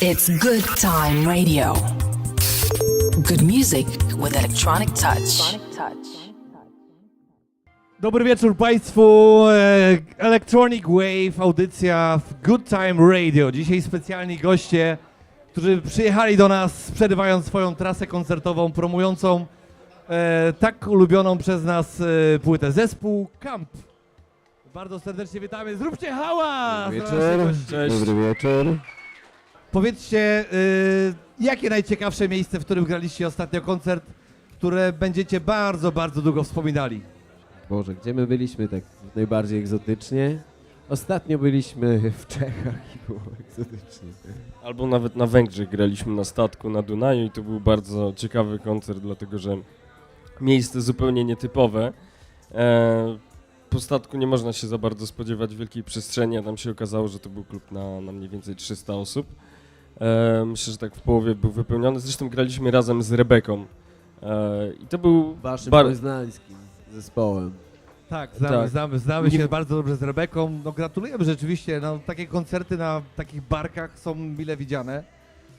It's Good Time Radio. Good music with electronic touch. Dobry wieczór Państwu. E, Electronic Wave, audycja w Good Time Radio. Dzisiaj specjalni goście, którzy przyjechali do nas, przerywając swoją trasę koncertową, promującą e, tak ulubioną przez nas e, płytę. Zespół Camp. Bardzo serdecznie witamy. Zróbcie hałas! Dobry wieczór. Cześć. Dobry wieczór. Powiedzcie, y, jakie najciekawsze miejsce, w którym graliście ostatnio koncert, które będziecie bardzo, bardzo długo wspominali? Boże, gdzie my byliśmy tak najbardziej egzotycznie? Ostatnio byliśmy w Czechach i było egzotycznie. Albo nawet na Węgrzech graliśmy na statku na Dunaju i to był bardzo ciekawy koncert, dlatego że miejsce zupełnie nietypowe. E, po statku nie można się za bardzo spodziewać wielkiej przestrzeni, a tam się okazało, że to był klub na, na mniej więcej 300 osób. E, myślę, że tak w połowie był wypełniony. Zresztą graliśmy razem z Rebeką. E, I to był Waszym Bar- poznańskim zespołem. Tak, znamy, Tak. znamy, znamy się Nie- bardzo dobrze z Rebeką. No gratulujemy rzeczywiście, no, takie koncerty na takich barkach są mile widziane.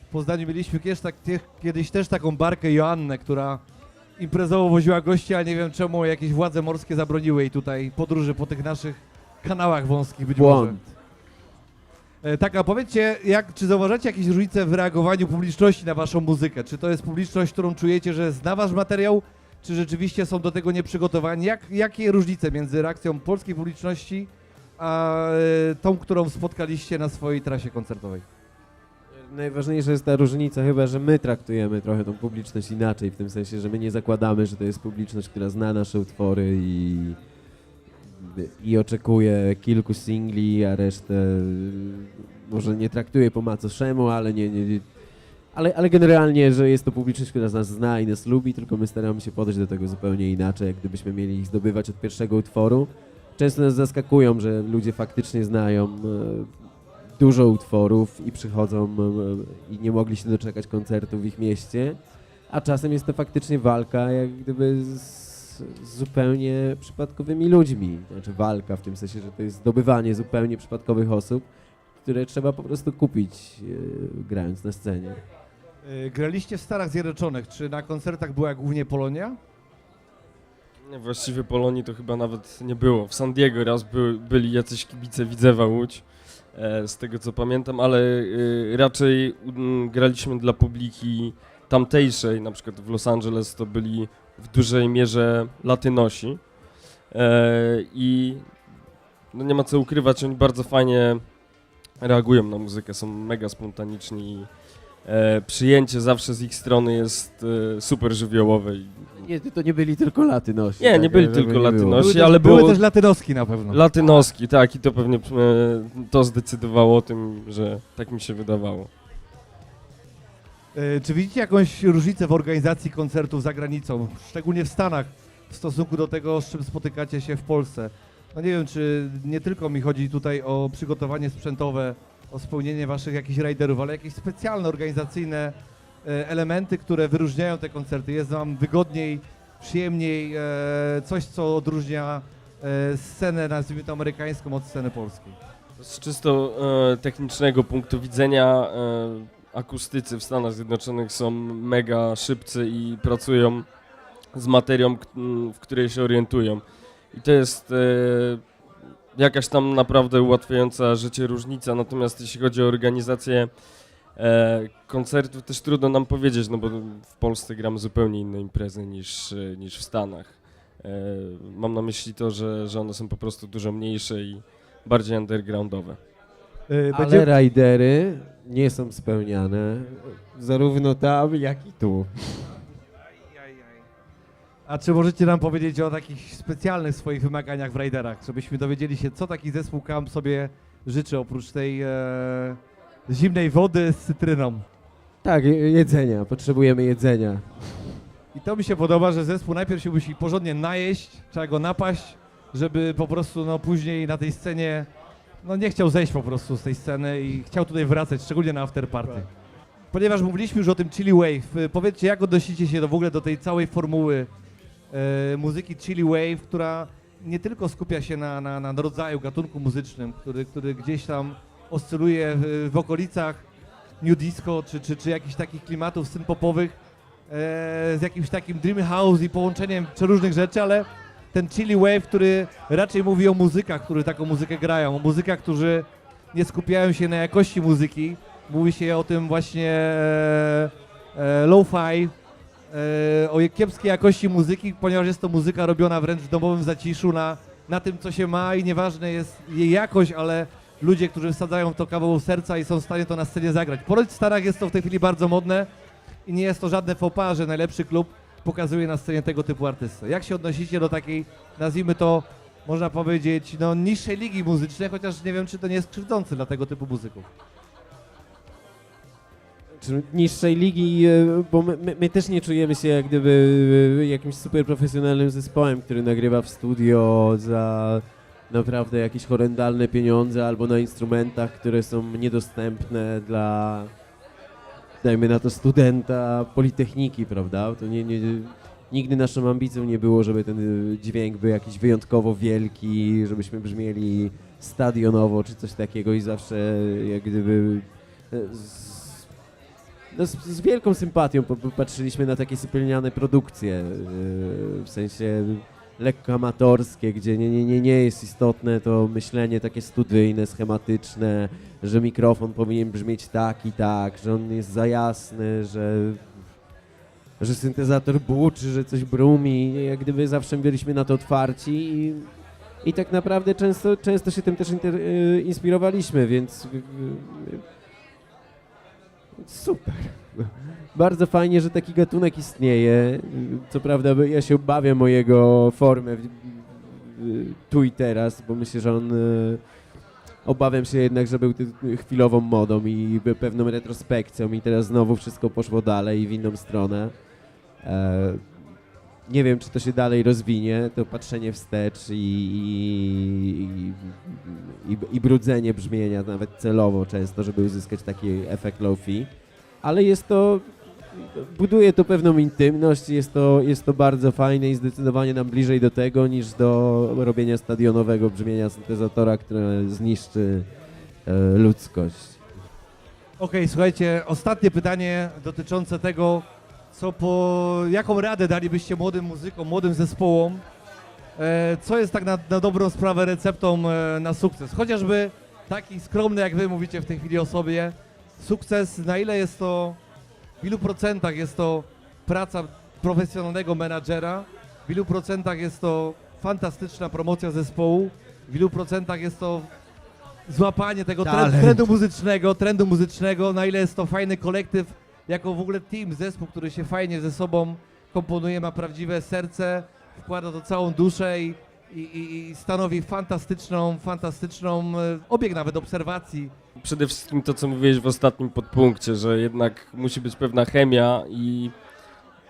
W Poznaniu mieliśmy kiedyś, tak, kiedyś też taką barkę Joannę, która imprezowo woziła gości, a nie wiem czemu jakieś władze morskie zabroniły jej tutaj podróży po tych naszych kanałach wąskich być może. Błąd. E, Tak, a powiedzcie, jak, czy zauważacie jakieś różnice w reagowaniu publiczności na waszą muzykę? Czy to jest publiczność, którą czujecie, że zna wasz materiał, czy rzeczywiście są do tego nieprzygotowani? Jak, jakie różnice między reakcją polskiej publiczności a e, tą, którą spotkaliście na swojej trasie koncertowej? Najważniejsza jest ta różnica chyba, że my traktujemy trochę tą publiczność inaczej, w tym sensie, że my nie zakładamy, że to jest publiczność, która zna nasze utwory i, i oczekuje kilku singli, a resztę może nie traktuje po macoszemu, ale nie, nie, nie. Ale, ale generalnie, że jest to publiczność, która nas zna i nas lubi, tylko my staramy się podejść do tego zupełnie inaczej, jak gdybyśmy mieli ich zdobywać od pierwszego utworu. Często nas zaskakują, że ludzie faktycznie znają e, dużo utworów i przychodzą e, i nie mogli się doczekać koncertu w ich mieście, a czasem jest to faktycznie walka jak gdyby z, z zupełnie przypadkowymi ludźmi. Znaczy walka w tym sensie, że to jest zdobywanie zupełnie przypadkowych osób, które trzeba po prostu kupić e, grając na scenie. E, Graliście w Stanach Zjednoczonych. Czy na koncertach była głównie Polonia? Nie, właściwie Polonii to chyba nawet nie było. W San Diego raz by, byli jacyś kibice Widzewa Łódź, e, z tego co pamiętam, ale e, raczej mm, graliśmy dla publiki tamtejszej, na przykład w Los Angeles to byli w dużej mierze latynosi e, i no nie ma co ukrywać, oni bardzo fajnie reagują na muzykę, są mega spontaniczni i e, przyjęcie zawsze z ich strony jest e, super żywiołowe i Nie, to nie byli tylko latynosi. Nie, tak, nie byli tylko było. latynosi. Były, też, ale były było- też latynoski na pewno. Latynoski, tak, i to pewnie e, to zdecydowało o tym, że tak mi się wydawało. E, Czy widzicie jakąś różnicę w organizacji koncertów za granicą, szczególnie w Stanach, w stosunku do tego, z czym spotykacie się w Polsce? No nie wiem, czy nie tylko mi chodzi tutaj o przygotowanie sprzętowe, o spełnienie waszych jakichś riderów, ale jakieś specjalne organizacyjne e, elementy, które wyróżniają te koncerty. Jest wam wygodniej, przyjemniej, e, coś, co odróżnia scenę, nazwijmy to amerykańską, od sceny polskiej. Z czysto technicznego punktu widzenia akustycy w Stanach Zjednoczonych są mega szybcy i pracują z materią, k- m, w której się orientują. I to jest e, jakaś tam naprawdę ułatwiająca życie różnica, natomiast jeśli chodzi o organizację e, koncertów, też trudno nam powiedzieć, no bo w Polsce gramy zupełnie inne imprezy niż, e, niż w Stanach. E, mam na myśli to, że, że one są po prostu dużo mniejsze i bardziej undergroundowe. E, Ale ridery nie są spełniane zarówno tam, jak i tu. A czy możecie nam powiedzieć o takich specjalnych swoich wymaganiach w Raiderach, żebyśmy dowiedzieli się, co taki zespół Camp sobie życzy oprócz tej e, zimnej wody z cytryną? Tak, je- jedzenia, potrzebujemy jedzenia. I to mi się podoba, że zespół najpierw się musi porządnie najeść, trzeba go napaść, żeby po prostu no, później na tej scenie no, nie chciał zejść po prostu z tej sceny i chciał tutaj wracać, szczególnie na afterparty. Ponieważ mówiliśmy już o tym Chili Wave, y, powiedzcie, jak odnosicie się do, w ogóle do tej całej formuły e, muzyki Chili Wave, która nie tylko skupia się na, na, na rodzaju, gatunku muzycznym, który, który gdzieś tam oscyluje w, w okolicach new disco, czy, czy, czy jakichś takich klimatów synpopowych e, z jakimś takim dream house i połączeniem przeróżnych rzeczy, ale ten chilly wave, który raczej mówi o muzykach, którzy taką muzykę grają, o muzykach, którzy nie skupiają się na jakości muzyki. Mówi się o tym właśnie e, e, lo-fi, e, o kiepskiej jakości muzyki, ponieważ jest to muzyka robiona wręcz w domowym zaciszu na, na tym, co się ma i nieważne jest jej jakość, ale ludzie, którzy wsadzają w to kawał serca i są w stanie to na scenie zagrać. Ponoć w Stanach jest to w tej chwili bardzo modne i nie jest to żadne faux że najlepszy klub pokazuje na scenie tego typu artystę. Jak się odnosicie do takiej, nazwijmy to, można powiedzieć, no niższej ligi muzycznej, chociaż nie wiem, czy to nie jest krzywdzące dla tego typu muzyków. czy niższej ligi, e, bo my, my, my też nie czujemy się jak gdyby e, jakimś super profesjonalnym zespołem, który nagrywa w studio za naprawdę jakieś horrendalne pieniądze albo na instrumentach, które są niedostępne dla dajmy na to studenta Politechniki, prawda? To nie, nie, nigdy naszą ambicją nie było, żeby ten e, dźwięk był jakiś wyjątkowo wielki, żebyśmy brzmieli stadionowo czy coś takiego i zawsze jak gdyby e, z, no z, z wielką sympatią patrzyliśmy na takie sypialniane produkcje, yy, w sensie lekko amatorskie, gdzie nie, nie, nie, nie jest istotne to myślenie takie studyjne, schematyczne, że mikrofon powinien brzmieć tak i tak, że on jest za jasny, że, że syntezator buczy, że coś brumi. Jak gdyby zawsze byliśmy na to otwarci i, i tak naprawdę często, często się tym też inter, yy, inspirowaliśmy, więc yy, Super. Bardzo fajnie, że taki gatunek istnieje. Co prawda ja się obawiam o jego formę w- w- tu i teraz, bo myślę, że on e, obawiam się jednak, że był chwilową modą i pewną retrospekcją i teraz znowu wszystko poszło dalej w inną stronę. E, nie wiem, czy to się dalej rozwinie, to patrzenie wstecz i, i, i, i brudzenie brzmienia, nawet celowo często, żeby uzyskać taki efekt low-fi. Ale jest to, buduje to pewną intymność, jest to, jest to bardzo fajne i zdecydowanie nam bliżej do tego niż do robienia stadionowego brzmienia syntezatora, które zniszczy e, ludzkość. Okej, słuchajcie, ostatnie pytanie dotyczące tego, co po, jaką radę dalibyście młodym muzykom, młodym zespołom, e, co jest tak na, na dobrą sprawę receptą e, na sukces? Chociażby taki skromny, jak wy mówicie w tej chwili o sobie, sukces, na ile jest to, w ilu procentach jest to praca profesjonalnego menadżera, w ilu procentach jest to fantastyczna promocja zespołu, w ilu procentach jest to złapanie tego Talent. trendu muzycznego, trendu muzycznego, na ile jest to fajny kolektyw, jako w ogóle team, zespół, który się fajnie ze sobą komponuje, ma prawdziwe serce, wkłada to całą duszę i, i, i- i stanowi fantastyczną, fantastyczną e, obieg nawet obserwacji. Przede wszystkim to, co mówiłeś w ostatnim podpunkcie, że jednak musi być pewna chemia i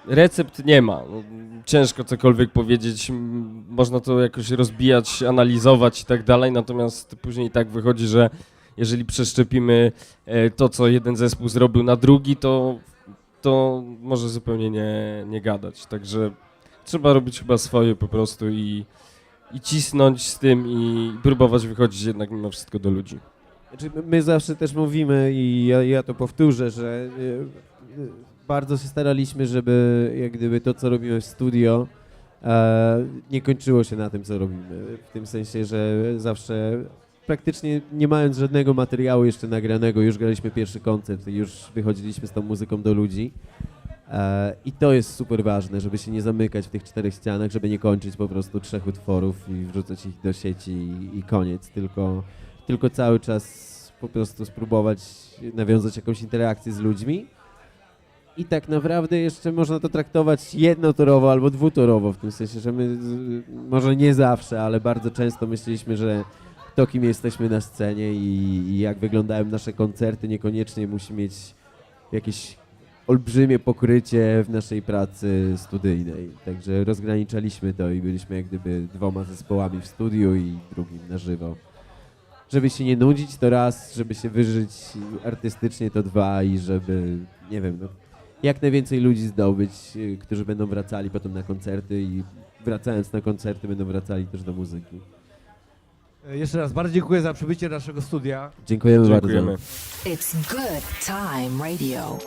recept nie ma. No, ciężko cokolwiek powiedzieć, można to jakoś rozbijać, analizować i tak dalej, natomiast później tak wychodzi, że jeżeli przeszczepimy e, to, co jeden zespół zrobił na drugi, to, to może zupełnie nie, nie gadać. Także trzeba robić chyba swoje po prostu i, i cisnąć z tym i próbować wychodzić jednak mimo wszystko do ludzi. Znaczy, my- zawsze też mówimy i ja, ja to powtórzę, że y, y, bardzo się staraliśmy, żeby jak gdyby to, co robimy w studio, e, nie kończyło się na tym, co robimy. W tym sensie, że zawsze praktycznie nie mając żadnego materiału jeszcze nagranego, już graliśmy pierwszy koncert już wychodziliśmy z tą muzyką do ludzi. E, I to jest super ważne, żeby się nie zamykać w tych czterech ścianach, żeby nie kończyć po prostu trzech utworów i wrzucać ich do sieci i, i koniec, tylko tylko cały czas po prostu spróbować nawiązać jakąś interakcję z ludźmi. I tak naprawdę jeszcze można to traktować jednotorowo albo dwutorowo, w tym sensie, że my może nie zawsze, ale bardzo często myśleliśmy, że to, kim jesteśmy na scenie i, i jak wyglądają nasze koncerty, niekoniecznie musi mieć jakieś olbrzymie pokrycie w naszej pracy studyjnej. Także rozgraniczaliśmy to i byliśmy jak gdyby dwoma zespołami w studiu i drugim na żywo żeby się nie nudzić, to raz, żeby się wyżyć artystycznie, to dwa i żeby, nie wiem, no, jak najwięcej ludzi zdobyć, y, którzy będą wracali potem na koncerty i wracając na koncerty będą wracali też do muzyki. E, Jeszcze raz bardzo dziękuję za przybycie do naszego studia. Dziękujemy, Dziękujemy. bardzo. It's Good Time Radio.